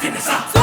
Finish me.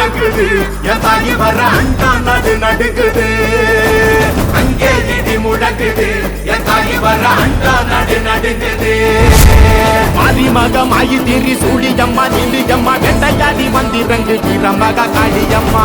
நடக்குது. என் தாயி வர அண்டா நடு நடுங்குது அங்கே நிதி முழங்குது என் தாயி வர அண்டா நடு நடுங்குது மாரிமக மாயி திரி சூழியம்மா நிலியம்மா வெட்டையாடி வந்திரங்கு வீரமக காளியம்மா.